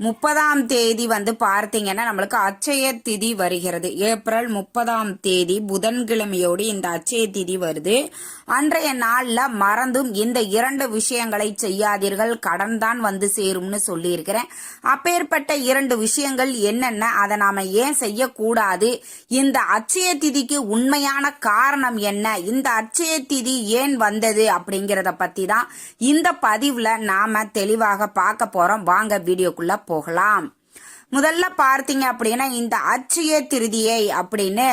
முப்பதாம் தேதி வந்து பார்த்தீங்கன்னா நம்மளுக்கு அச்சய திதி வருகிறது. ஏப்ரல் முப்பதாம் தேதி புதன்கிழமையோடு இந்த அச்சய திதி வருது. அன்றைய நாளில் மறந்தும் இந்த இரண்டு விஷயங்களை செய்யாதீர்கள். கடன் தான் வந்து சேரும்னு சொல்லியிருக்கிறேன். அப்பேற்பட்ட இரண்டு விஷயங்கள் என்னென்ன அதை நாம ஏன் செய்யக்கூடாது? இந்த அச்சய திதிக்கு உண்மையான காரணம் என்ன? இந்த அச்சய திதி ஏன் வந்தது அப்படிங்கிறத பத்தி தான் இந்த பதிவுல நாம தெளிவாக பார்க்க போறோம். வாங்க வீடியோக்குள்ள போகலாம். முதல்ல பார்த்தீங்க அப்படின்னா இந்த அச்சய திருதியை அப்படின்னு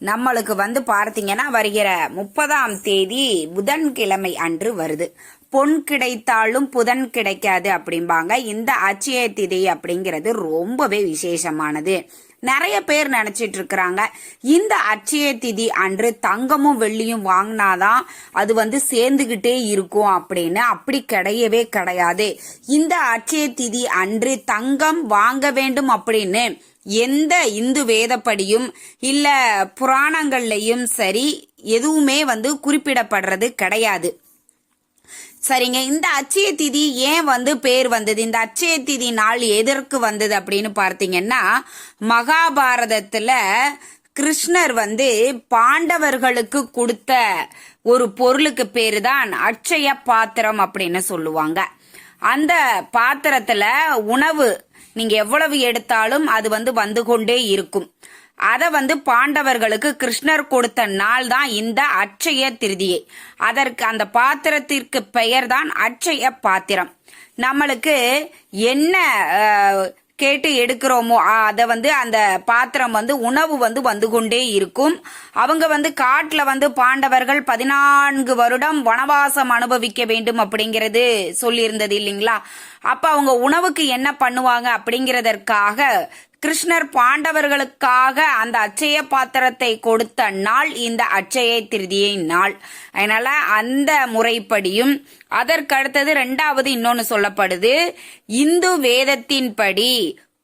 நம்மளுக்கு வந்து பார்த்தீங்கன்னா வருகிற முப்பதாம் தேதி புதன்கிழமை அன்று வருது. பொன் கிடைத்தாலும் புதன் கிடைக்காது அப்படிம்பாங்க. இந்த அச்சய திதி அப்படிங்கிறது ரொம்பவே விசேஷமானது. நிறைய பேர் நினைச்சிட்டு இருக்கிறாங்க இந்த அச்சய திதி அன்று தங்கமும் வெள்ளியும் வாங்கினாதான் அது வந்து சேர்ந்துகிட்டே இருக்கும் அப்படின்னு. அப்படி கிடையவே கிடையாது. இந்த அச்சய திதி அன்று தங்கம் வாங்க வேண்டும் அப்படின்னு எந்த இந்து வேதப்படியும் இல்ல புராணங்கள்லையும் சரி எதுவுமே வந்து குறிப்பிடப்படுறது கிடையாது. சரிங்க இந்த அச்சய திதி ஏன் வந்து பேர் வந்தது? இந்த அச்சய திதி நாள் எதற்கு வந்தது அப்படின்னு பார்த்தீங்கன்னா மகாபாரதத்துல கிருஷ்ணர் வந்து பாண்டவர்களுக்கு கொடுத்த ஒரு பொருளுக்கு பேரு தான் அட்சய பாத்திரம் அப்படின்னு சொல்லுவாங்க. அந்த பாத்திரத்துல உணவு நீங்க எவ்வளவு எடுத்தாலும் அது வந்து வந்து கொண்டே இருக்கும். அதை வந்து பாண்டவர்களுக்கு கிருஷ்ணர் கொடுத்த நாள் தான் இந்த அட்சய திருதியை. அதற்கு அந்த பாத்திரத்திற்கு பெயர் தான் அட்சய பாத்திரம். நம்மளுக்கு என்ன கேட்டு எடுக்கிறோமோ அதை வந்து அந்த பாத்திரம் வந்து உணவு வந்து வந்து கொண்டே இருக்கும். அவங்க வந்து காட்டில் வந்து பாண்டவர்கள் பதினான்கு வருடம் வனவாசம் அனுபவிக்க வேண்டும் அப்படிங்கிறது சொல்லியிருந்தது இல்லைங்களா? அப்போ அவங்க உணவுக்கு என்ன பண்ணுவாங்க அப்படிங்கிறதற்காக கிருஷ்ணர் பாண்டவர்களுக்காக அந்த அச்சய பாத்திரத்தை கொடுத்த நாள் இந்த அச்சய திருதியை நாள். அதனால அந்த முறைப்படியும் அதற்கடுத்தது ரெண்டாவது இன்னொன்னு சொல்லப்படுது இந்து வேதத்தின்படி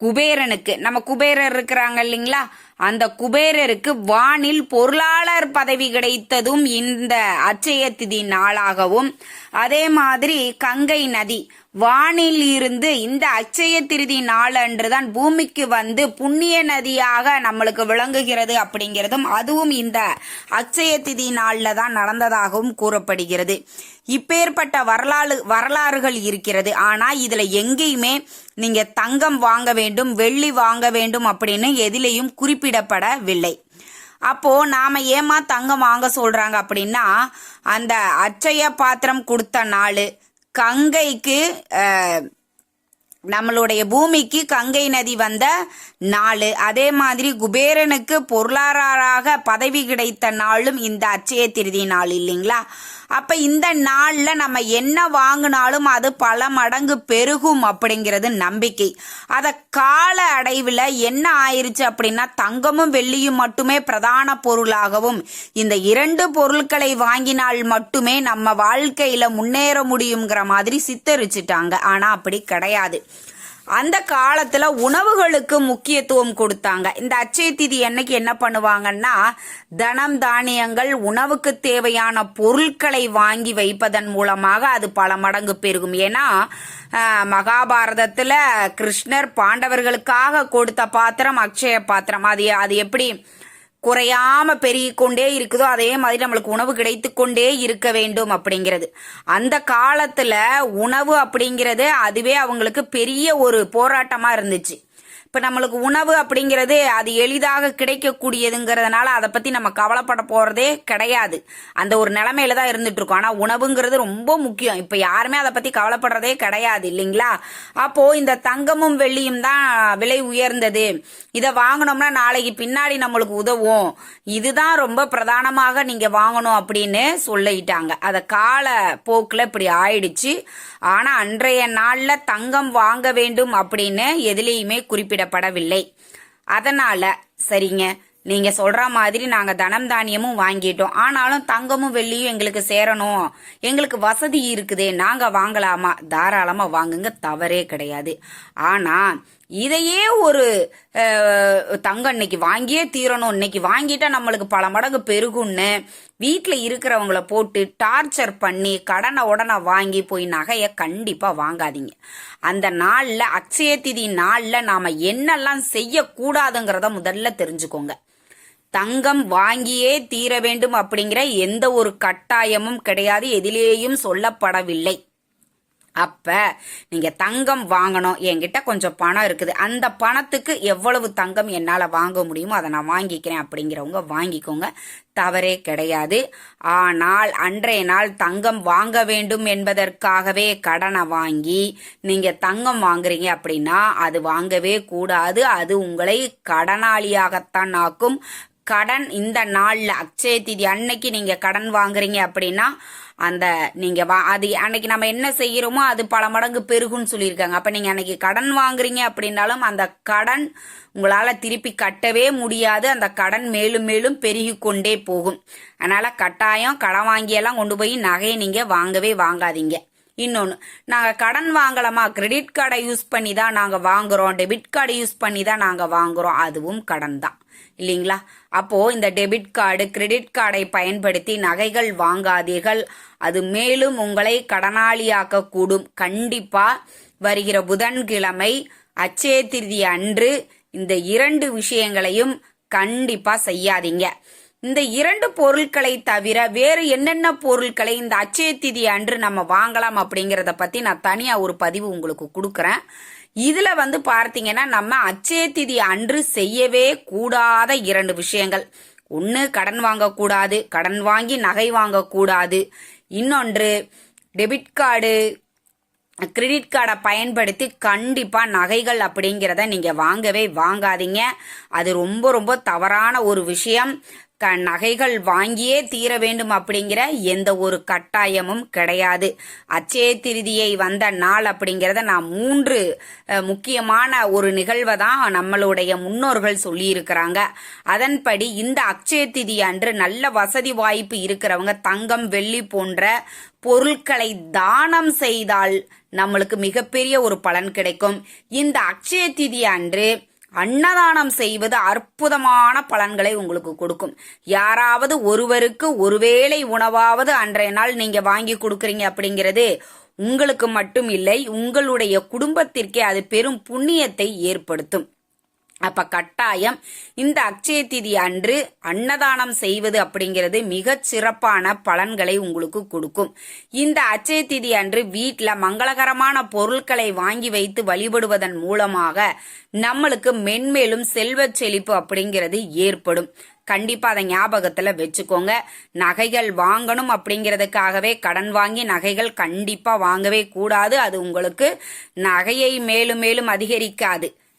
குபேரனுக்கு நம்ம குபேரர் இருக்கிறாங்க இல்லைங்களா? அந்த குபேரருக்கு வானில் பொருளாளர் பதவி கிடைத்ததும் இந்த அச்சய திதி நாளாகவும் அதே மாதிரி கங்கை நதி வானில் இருந்து இந்த அச்சய திருதி நாளன்று தான் பூமிக்கு வந்து புண்ணிய நதியாக நம்மளுக்கு விளங்குகிறது அப்படிங்கிறதும் அதுவும் இந்த அச்சய திதி நாளில் தான் நடந்ததாகவும் கூறப்படுகிறது. இப்பேற்பட்ட வரலாறு வரலாறுகள் இருக்கிறது. ஆனால் இதில் எங்கேயுமே நீங்கள் தங்கம் வாங்க வேண்டும் வெள்ளி வாங்க வேண்டும் அப்படின்னு எதிலையும் குறிப்பிடப்படவில்லை. அப்போ நாம ஏமா தங்கம் வாங்க சொல்றாங்க அப்படின்னா அந்த அச்சய பாத்திரம் கொடுத்த நாள் கங்கைக்கு நம்மளுடைய பூமிக்கு கங்கை நதி வந்த நாள். அதே மாதிரி குபேரனுக்கு பொருளாதாராக பதவி கிடைத்த நாளும் இந்த அச்சய திருதி நாள் இல்லைங்களா? அப்ப இந்த நாள்ல நம்ம என்ன வாங்கினாலும் அது பல மடங்கு பெருகும் அப்படிங்கிறது நம்பிக்கை. அத கால அடைவுல என்ன ஆயிருச்சு அப்படின்னா தங்கமும் வெள்ளியும் மட்டுமே பிரதான பொருளாகவும் இந்த இரண்டு பொருட்களை வாங்கினால் மட்டுமே நம்ம வாழ்க்கையில முன்னேற முடியுங்கிற மாதிரி சித்தரிச்சிட்டாங்க. ஆனா அப்படி கிடையாது. அந்த காலத்துல உணவுகளுக்கு முக்கியத்துவம் கொடுத்தாங்க. இந்த அச்சய திதி என்னைக்கு என்ன பண்ணுவாங்கன்னா தனம் தானியங்கள் உணவுக்கு தேவையான பொருட்களை வாங்கி வைப்பதன் மூலமாக அது பல மடங்கு பெருகும். ஏன்னா மகாபாரதத்தில் மகாபாரதத்துல கிருஷ்ணர் பாண்டவர்களுக்காக கொடுத்த பாத்திரம் அக்ஷய பாத்திரம். அது அது எப்படி குறையாம பெருகிக்கொண்டே இருக்குதோ அதே மாதிரி நம்மளுக்கு உணவு கிடைத்து கொண்டே இருக்க வேண்டும் அப்படிங்கிறது. அந்த காலத்துல உணவு அப்படிங்கிறது அதுவே அவங்களுக்கு பெரிய ஒரு போராட்டமா இருந்துச்சு. இப்போ நம்மளுக்கு உணவு அப்படிங்கிறது அது எளிதாக கிடைக்கக்கூடியதுங்கிறதுனால அதை பற்றி நம்ம கவலைப்பட போகிறதே கிடையாது. அந்த ஒரு நிலமையில தான் இருந்துட்டுருக்கோம். ஆனால் உணவுங்கிறது ரொம்ப முக்கியம். இப்போ யாருமே அதை பற்றி கவலைப்படுறதே கிடையாது இல்லைங்களா? அப்போது இந்த தங்கமும் வெள்ளியும் தான் விலை உயர்ந்தது. இதை வாங்கினோம்னா நாளைக்கு பின்னாடி நம்மளுக்கு உதவும். இதுதான் ரொம்ப பிரதானமாக நீங்கள் வாங்கணும் அப்படின்னு சொல்லிட்டாங்க. அதை கால போக்கில் இப்படி ஆயிடுச்சு. ஆனால் அன்றைய நாளில் தங்கம் வாங்க வேண்டும் அப்படின்னு எதுலேயுமே குறிப்பிடப்படவில்லை அதனால சரிங்க நீங்க சொல்ற மாதிரி நாங்க தனம் தானியமும் வாங்கிட்டோம். ஆனாலும் தங்கமும் வெள்ளியும் எங்களுக்கு சேரணும். எங்களுக்கு வசதி இருக்குதே. நாங்க வாங்கலாமா? தாராளமா வாங்குங்க. தவறே கிடையாது. ஆனா இதையே ஒரு தங்கம் இன்னைக்கு வாங்கியே தீரணும். இன்னைக்கு வாங்கிட்டா நம்மளுக்கு பல மடங்கு பெருகும்னு வீட்டில் இருக்கிறவங்கள போட்டு டார்ச்சர் பண்ணி கடனை உடனே வாங்கி போய் நகையை கண்டிப்பாக வாங்காதீங்க. அந்த நாளில் அக்ஷய திதி நாளில் நாம் என்னெல்லாம் செய்யக்கூடாதுங்கிறத முதல்ல தெரிஞ்சுக்கோங்க. தங்கம் வாங்கியே தீர வேண்டும் அப்படிங்கிற எந்த ஒரு கட்டாயமும் கிடையாது. எதிலேயும் சொல்லப்படவில்லை. அப்ப நீங்க தங்கம் வாங்கணும். என்கிட்ட கொஞ்சம் பணம் இருக்குது. அந்த பணத்துக்கு எவ்வளவு தங்கம் என்னால வாங்க முடியுமோ அதை நான் வாங்கிக்கிறேன் அப்படிங்கிறவங்க வாங்கிக்கோங்க. தவறே கிடையாது. ஆனால் அன்றைய நாள் தங்கம் வாங்க வேண்டும் என்பதற்காகவே கடனை வாங்கி நீங்க தங்கம் வாங்குறீங்க அப்படின்னா அது வாங்கவே கூடாது. அது உங்களை கடனாளியாகத்தான் ஆக்கும். கடன் இந்த நாளில் அக்ஷய திதி அன்னைக்கு நீங்கள் கடன் வாங்குறீங்க அப்படின்னா அந்த நீங்கள் வா- அது அன்னைக்கு நம்ம என்ன செய்கிறோமோ அது பல மடங்கு பெருகுன்னு சொல்லியிருக்காங்க. அப்போ நீங்கள் அன்னைக்கு கடன் வாங்குறீங்க அப்படின்னாலும் அந்த கடன் உங்களால் திருப்பி கட்டவே முடியாது. அந்த கடன் மேலும் மேலும் பெருகி கொண்டே போகும். அதனால் கட்டாயம் கடன் வாங்கியெல்லாம் கொண்டு போய் நகையை நீங்கள் வாங்கவே வாங்காதீங்க. இன்னொன்று நாங்கள் கடன் வாங்கலாமா? கிரெடிட் கார்டை யூஸ் பண்ணி தான் நாங்கள் வாங்குறோம். டெபிட் கார்டை யூஸ் பண்ணி தான் நாங்கள் வாங்குறோம். அதுவும் கடன் தான். இல்லைங்களா? அப்போ இந்த டெபிட் கார்டு கிரெடிட் கார்டை பயன்படுத்தி நகைகள் வாங்காதீர்கள். அது மேலும் உங்களை கடனாளியாக்க கூடும் கண்டிப்பா வருகிற புதன்கிழமை அச்சய திருதி அன்று இந்த இரண்டு விஷயங்களையும் கண்டிப்பா செய்யாதீங்க. இந்த இரண்டு பொருட்களை தவிர வேறு என்னென்ன பொருட்களை இந்த அச்சய திதி அன்று நம்ம வாங்கலாம் அப்படிங்கிறத பத்தி நான் தனியா ஒரு பதிவு உங்களுக்கு கொடுக்குறேன். இதுல வந்து பார்த்தீங்கன்னா நம்ம அச்சய திதி அன்று செய்யவே கூடாத இரண்டு விஷயங்கள். ஒன்று கடன் வாங்கக்கூடாது. கடன் வாங்கி நகை வாங்கக்கூடாது. இன்னொன்று டெபிட் கார்டு கிரெடிட் கார்டை பயன்படுத்தி கண்டிப்பாக நகைகள் அப்படிங்கிறத நீங்கள் வாங்கவே வாங்காதீங்க. அது ரொம்ப ரொம்ப தவறான ஒரு விஷயம். க நகைகள் வாங்கியே தீர வேண்டும் அப்படிங்கிற எந்த ஒரு கட்டாயமும் கிடையாது. அச்சய திருதியை வந்த நாள் அப்படிங்கிறத நான் மூன்று முக்கியமான ஒரு நிகழ்வை தான் நம்மளுடைய முன்னோர்கள் சொல்லியிருக்கிறாங்க. அதன்படி இந்த அச்சய திதி அன்று நல்ல வசதி வாய்ப்பு இருக்கிறவங்க தங்கம் வெள்ளி போன்ற பொருட்களை தானம் செய்தால் நம்மளுக்கு மிகப்பெரிய ஒரு பலன் கிடைக்கும். இந்த அக்ஷய திதி அன்று அன்னதானம் செய்வது அற்புதமான பலன்களை உங்களுக்கு கொடுக்கும். யாராவது ஒருவருக்கு ஒருவேளை உணவாவது அன்றைய நாள் நீங்க வாங்கி கொடுக்குறீங்க அப்படிங்கிறது உங்களுக்கு மட்டும் இல்லை உங்களுடைய குடும்பத்திற்கே அது பெரும் புண்ணியத்தை ஏற்படுத்தும். அப்ப கட்டாயம் இந்த அக்ஷய திதி அன்று அன்னதானம் செய்வது அப்படிங்கிறது மிக சிறப்பான பலன்களை உங்களுக்கு கொடுக்கும். இந்த அச்சய திதி அன்று வீட்டில் மங்களகரமான பொருட்களை வாங்கி வைத்து வழிபடுவதன் மூலமாக நம்மளுக்கு மென்மேலும் செல்வ செழிப்பு அப்படிங்கிறது ஏற்படும். கண்டிப்பா அதை ஞாபகத்துல வச்சுக்கோங்க. நகைகள் வாங்கணும் அப்படிங்கிறதுக்காகவே கடன் வாங்கி நகைகள் கண்டிப்பா வாங்கவே கூடாது. அது உங்களுக்கு நகையை மேலும் மேலும் அதிகரிக்காது.